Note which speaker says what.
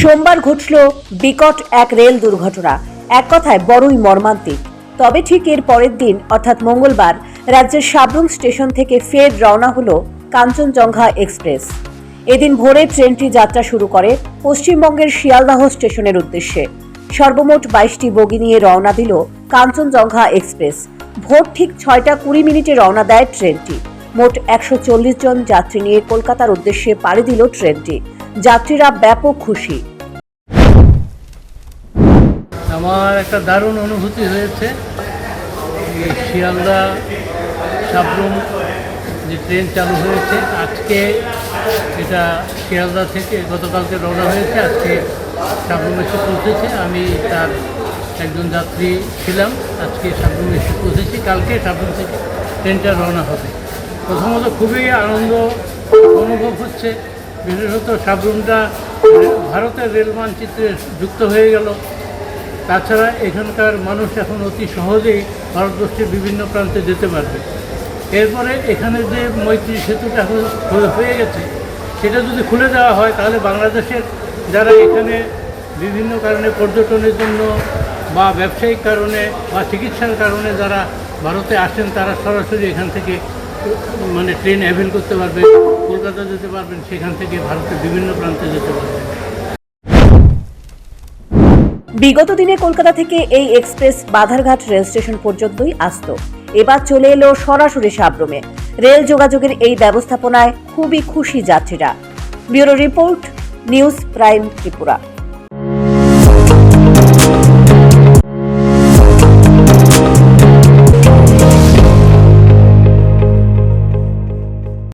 Speaker 1: সোমবার ঘটল বিকট এক রেল দুর্ঘটনা। এক কথায় বড়ই মর্মান্তিক। তবে ঠিক এর পরের দিন, অর্থাৎ মঙ্গলবার, রাজ্যের সাবরুম স্টেশন থেকে ফের রওনা হল কাঞ্চনজঙ্ঘা এক্সপ্রেস। এদিন ভোরে ট্রেনটি যাত্রা শুরু করে পশ্চিমবঙ্গের শিয়ালদাহ স্টেশনের উদ্দেশ্যে। সর্বমোট বাইশটি বগি নিয়ে রওনা দিল কাঞ্চনজঙ্ঘা এক্সপ্রেস। ভোর ঠিক ছয়টা কুড়ি মিনিটে রওনা দেয় ট্রেনটি। মোট একশো চল্লিশ জন যাত্রী নিয়ে কলকাতার উদ্দেশ্যে পাড়ি দিল ট্রেনটি। যাত্রীরা ব্যাপক খুশি।
Speaker 2: আমার একটা দারুণ অনুভূতি হয়েছে। শিয়ালদা সাবরুম যে ট্রেন চালু হয়েছে, আজকে এটা শিয়ালদা থেকে গতকালকে রওনা হয়েছে, আজকে সাবরুম এসে পৌঁছেছে। আমি তার একজন যাত্রী ছিলাম, আজকে সাবরুম এসে পৌঁছেছি, কালকে সাবরুম থেকে ট্রেনটা রওনা হবে। প্রথমত খুবই আনন্দ অনুভব হচ্ছে। বিশেষত সাবরুমটা ভারতের রেল মানচিত্রে যুক্ত হয়ে গেল। তাছাড়া এখানকার মানুষ এখন অতি সহজেই ভারতবর্ষের বিভিন্ন প্রান্তে যেতে পারবে। এরপরে এখানে যে মৈত্রী সেতুটা এখন হয়ে- গেছে, সেটা যদি খুলে দেওয়া হয়, তাহলে বাংলাদেশের যারা এখানে বিভিন্ন কারণে পর্যটনের জন্য বা ব্যবসায়িক কারণে বা চিকিৎসার কারণে যারা ভারতে আসেন, তারা সরাসরি এখান থেকে মানে ট্রেন অ্যাভেল করতে পারবেন কলকাতা যেতে পারবেন, সেখান থেকে ভারতের বিভিন্ন প্রান্তে যেতে পারবেন।
Speaker 1: বিগত দিনে কলকাতা থেকে এই এক্সপ্রেস বাধারঘাট রেল স্টেশন পর্যন্তই আসত। এবার চলে এলো সরাসরি সাবরুমে। রেল যোগাযোগের এই ব্যবস্থাপনায় খুবই খুশি যাত্রীরা। Bureau report, news prime Tripura.